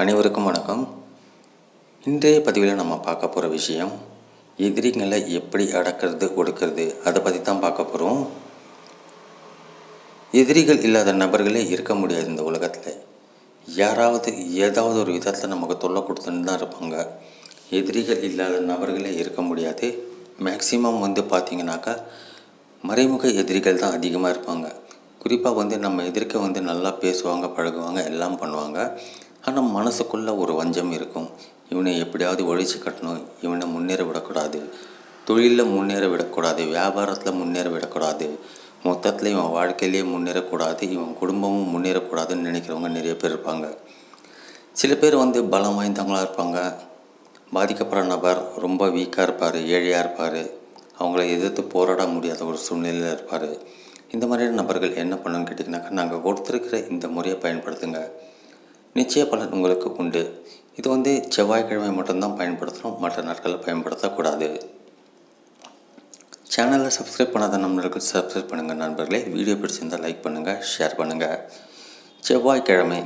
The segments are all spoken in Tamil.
அனைவருக்கும் வணக்கம். இன்றைய பதிவில் நம்ம பார்க்க போகிற விஷயம் எதிரிங்களை எப்படி அடக்கிறது ஒடுக்கிறது அதை பற்றி தான் பார்க்க போகிறோம் எதிரிகள் இல்லாத நபர்களே இருக்க முடியாது இந்த உலகத்தில். யாராவது ஏதாவது ஒரு விதத்தில் நமக்கு தொல்லை கொடுத்துன்னு தான் இருப்பாங்க. எதிரிகள் இல்லாத நபர்களே இருக்க முடியாது. மேக்சிமம் வந்து பார்த்திங்கனாக்கா மறைமுக எதிரிகள் தான் அதிகமாக இருப்பாங்க. குறிப்பாக வந்து நம்ம எதிர்க்க வந்து நல்லா பேசுவாங்க பழகுவாங்க எல்லாம் பண்ணுவாங்க. ஆனால் மனசுக்குள்ளே ஒரு வஞ்சம் இருக்கும். இவனை எப்படியாவது ஒழிச்சு கட்டணும். இவனை முன்னேற விடக்கூடாது. தொழிலில் முன்னேற விடக்கூடாது. வியாபாரத்தில் முன்னேற விடக்கூடாது. மொத்தத்தில் இவன் வாழ்க்கையிலேயே முன்னேறக்கூடாது. இவன் குடும்பமும் முன்னேறக்கூடாதுன்னு நினைக்கிறவங்க நிறைய பேர் இருப்பாங்க. சில பேர் வந்து பலம் வாய்ந்தவங்களாக இருப்பாங்க. பாதிக்கப்படுற நபர் ரொம்ப வீக்காக இருப்பார் ஏழையாக இருப்பார். அவங்கள எதிர்த்து போராட முடியாத ஒரு சூழ்நிலையில் இருப்பார். இந்த மாதிரியான நபர்கள் என்ன பண்ணணும்னு கேட்டிங்கனாக்கா நாங்கள் கொடுத்துருக்கிற இந்த முறையை பயன்படுத்துங்க. நிச்சய பலன் உங்களுக்கு உண்டு. இது வந்து செவ்வாய்க்கிழமை மட்டும்தான் பயன்படுத்தணும் மற்ற நாட்களில் பயன்படுத்தக்கூடாது. சேனலை சப்ஸ்கிரைப் பண்ணாத நண்பர்கள் சப்ஸ்கிரைப் பண்ணுங்கள் நண்பர்களே. வீடியோ பிடிச்சிருந்தால் லைக் பண்ணுங்கள் ஷேர் பண்ணுங்கள் செவ்வாய்க்கிழமை.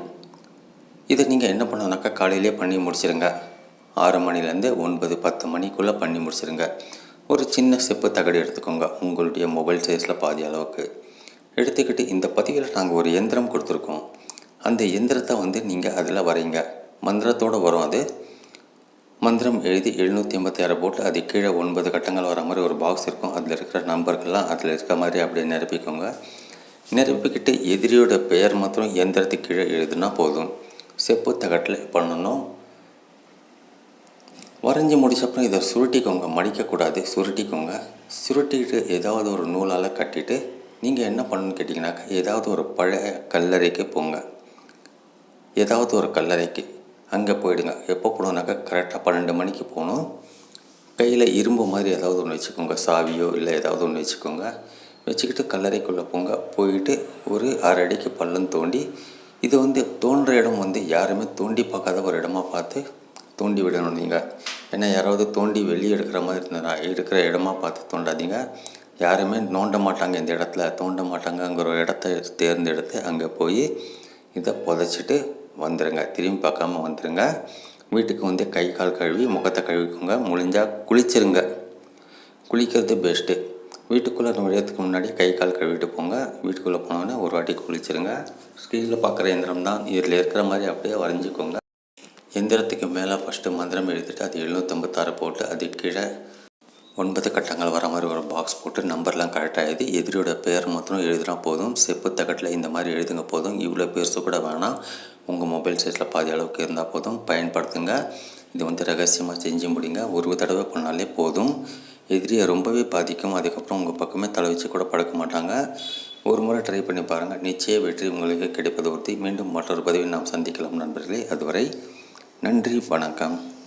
இதை நீங்கள் என்ன பண்ணணுனாக்கா காலையிலே பண்ணி முடிச்சிருங்க. ஆறு மணிலேருந்து ஒன்பது பத்து மணிக்குள்ளே பண்ணி முடிச்சிருங்க. ஒரு சின்ன செப்பு தகடு எடுத்துக்கோங்க உங்களுடைய மொபைல் சைஸில் பாதி அளவுக்கு. எடுத்துக்கிட்டு இந்த பதிவில் நாங்கள் ஒரு எந்திரம் கொடுத்துருக்கோம். அந்த எந்திரத்தை வந்து நீங்கள் அதில் வரைங்க மந்திரத்தோடு வரும் அது. மந்திரம் எழுதி எழுநூற்றி ஐம்பத்தி ஆறு போட்டு அது கீழே ஒன்பது கட்டங்கள் வர மாதிரி ஒரு பாக்ஸ் இருக்கும். அதில் இருக்கிற நம்பர்கள்லாம் அதில் இருக்க மாதிரி அப்படியே நிரப்பிக்கோங்க. நிரப்பிக்கிட்டு எதிரியோட பெயர் மாத்திரம் எந்திரத்துக்கு கீழே எழுதுனா போதும். செப்பு தகட்டில் பண்ணணும். வரைஞ்சி முடிச்சப்பறம் இதை சுருட்டிக்கோங்க. மடிக்கக்கூடாது. சுருட்டிக்கோங்க. சுருட்டிக்கிட்டு ஏதாவது ஒரு நூலால் கட்டிட்டு நீங்கள் என்ன பண்ணணும்னு கேட்டிங்கனாக்கா ஏதாவது ஒரு பழைய கல்லறைக்கு போங்க. ஏதாவது ஒரு கல்லறைக்கு அங்கே போயிடுங்க. எப்போ போகணுன்னாக்கா கரெக்டாக பன்னெண்டு மணிக்கு போகணும். கையில் இரும்பு மாதிரி ஏதாவது ஒன்று வச்சுக்கோங்க. சாவியோ இல்லை ஏதாவது ஒன்று வச்சுக்கோங்க. வச்சுக்கிட்டு கல்லறைக்குள்ளே போங்க. போயிட்டு ஒரு அரை அடிக்கு பள்ளம் தோண்டி இது வந்து தோன்ற இடம் வந்து யாருமே தோண்டி பார்க்காத ஒரு இடமா பார்த்து தோண்டி விடணும் நீங்கள் ஏன்னா யாராவது தோண்டி வெளியே எடுக்கிற மாதிரி இருந்தா இருக்கிற இடமா பார்த்து தோண்டாதீங்க. யாருமே நோண்ட மாட்டாங்க இந்த இடத்துல. தோண்ட மாட்டாங்கங்கிற ஒரு இடத்த தேர்ந்தெடுத்து அங்கே போய் இதை புதைச்சிட்டு வந்துடுங்க திரும்பி பார்க்காம வந்துடுங்க வீட்டுக்கு வந்து கை கால் கழுவி முகத்தை கழுவிக்கோங்க. முடிஞ்சால் குளிச்சிருங்க. குளிக்கிறது பெஸ்ட்டு வீட்டுக்குள்ளே நுழையத்துக்கு முன்னாடி கை கால் கழுவிட்டு போங்க. வீட்டுக்குள்ளே போனோடனே ஒரு வாட்டி குளிச்சிருங்க. ஸ்க்ரீனில் பார்க்குற எந்திரம் தான். இதில் இருக்கிற மாதிரி அப்படியே வரைஞ்சிக்கோங்க. எந்திரத்துக்கு மேலே ஃபஸ்ட்டு மந்திரம் எழுதிட்டு அது எழுநூற்றம்பத்தாறு போட்டு அது கீழே ஒன்பது கட்டங்கள் வர மாதிரி ஒரு பாக்ஸ் போட்டு நம்பர்லாம் கரெக்டாக எழுதி எதிரியோட பேர் மாத்திரம் எழுதினா போதும். செப்பு தகட்டில் இந்த மாதிரி எழுதுங்க போதும். இவ்வளோ பெருசு கூட வேணாம் உங்கள் மொபைல் சைஸில் பாதி அளவுக்கு இருந்தால் போதும். பயன்படுத்துங்க. இது வந்து ரகசியமாக செஞ்சு முடிங்க. ஒரு தடவை பண்ணாலே போதும். எதிரியை ரொம்பவே பாதிக்கும். அதுக்கப்புறம் உங்கள் பக்கமே தலை வச்சு கூட படுக்க மாட்டாங்க. ஒரு முறை ட்ரை பண்ணி பாருங்கள் நிச்சய வெற்றி உங்களுக்கு கிடைப்பது உறுதி. மீண்டும் மற்றொரு பதிவில் நாம் சந்திக்கலாம் நண்பர்களே. அதுவரை நன்றி வணக்கம்.